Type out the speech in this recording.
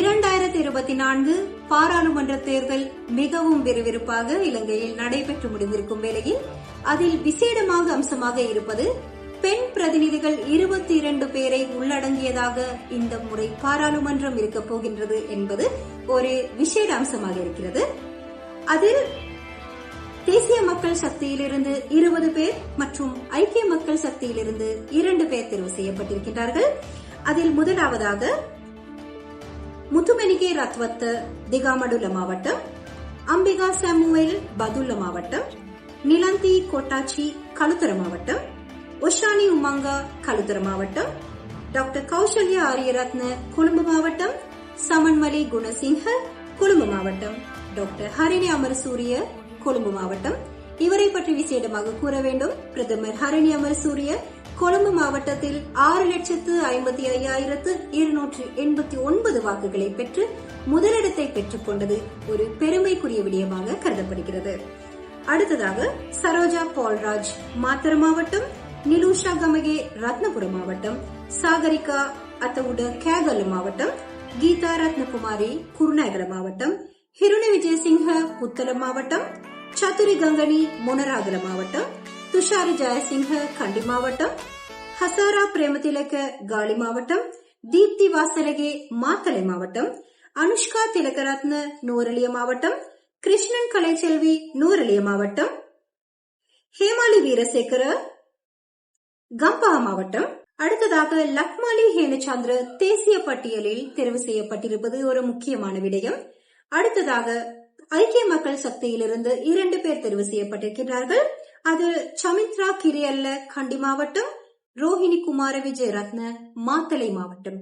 இரண்டாயிரத்தி இருபத்தி நான்கு பாராளுமன்ற தேர்தல் மிகவும் விறுவிறுப்பாக இலங்கையில் நடைபெற்று முடிந்திருக்கும் வேளையில் அதில் விசேடமாக அம்சமாக இருப்பது பெண் பிரதிநிதிகள் இருபத்தி இரண்டு பேரை உள்ளடங்கியதாக இந்த முறை பாராளுமன்றம் இருக்கப் போகின்றது என்பது ஒரு விசேட அம்சமாக இருக்கிறது. அதில் தேசிய மக்கள் சக்தியிலிருந்து இருபது பேர் மற்றும் ஐக்கிய மக்கள் சக்தியிலிருந்து இரண்டு பேர் தேர்வு செய்யப்பட்டிருக்கின்றார்கள். அதில் முதலாவதாக முத்துமெனிகே ரத்வத்து திகாமடுல மாவட்டம் அம்பிகா சாமுவேல் பதுல்ல மாவட்டம் நிலந்தி கோட்டாச்சி களுத்தர மாவட்டம் ஒஷானி உமங்கா களுத்தர மாவட்டம் டாக்டர் கௌசல்யா ஆரியரத்ன கொழும்பு மாவட்டம் சமன்மலி குணசிங்க கொழும்பு மாவட்டம் டாக்டர் ஹரிணி அமரசூரிய கொழும்பு மாவட்டம் இவரை பற்றி விசேடமாக கூற வேண்டும் பிரதமர் ஹரணி அமரசூரிய கொழும்பு மாவட்டத்தில் ஆறு லட்சத்து ஐம்பத்தி ஐயாயிரத்து இருநூற்று எண்பத்தி ஒன்பது வாக்குகளை பெற்று முதலிடத்தை பெற்றுக் கொண்டது ஒரு பெருமைக்குரிய விடயமாக கருதப்படுகிறது. அடுத்ததாக சரோஜா பால்ராஜ் மாத்தர மாவட்டம் நிலூஷா கமகே ரத்னபுரம் மாவட்டம் சாகரிகா அத்தவுட கேகலு மாவட்டம் கீதா ரத்னகுமாரி குருநாகர மாவட்டம் ஹிருணி விஜயசிங்க புத்தளம் மாவட்டம் சதுரி கங்கனி முனராகல மாவட்டம் துஷாரி ஜெயசிங்க கண்டி மாவட்டம் ஹசாரா பிரேமதிலக காலி மாவட்டம் தீப்தி வாசலகே மாத்தளை மாவட்டம் அனுஷ்கா திலகரத்ன நூரலிய மாவட்டம் கிருஷ்ணன் கலைச்செல்வி நூரலிய மாவட்டம் ஹேமாலி வீரசேகர கம்பா மாவட்டம் அடுத்ததாக லக்மாலி ஹேனச்சந்திர தேசிய பட்டியலில் தெரிவு செய்யப்பட்டிருப்பது ஒரு முக்கியமான விடயம் அடுத்ததாக ஐக்கிய மக்கள் சக்தியிலிருந்து இரண்டு பேர் தெரிவு செய்யப்பட்டிருக்கிறார்கள் அது சமித்ரா கிரியல்ல கண்டி மாவட்டம் ரோஹிணி குமார விஜயரத்ன மாத்தளை மாவட்டம்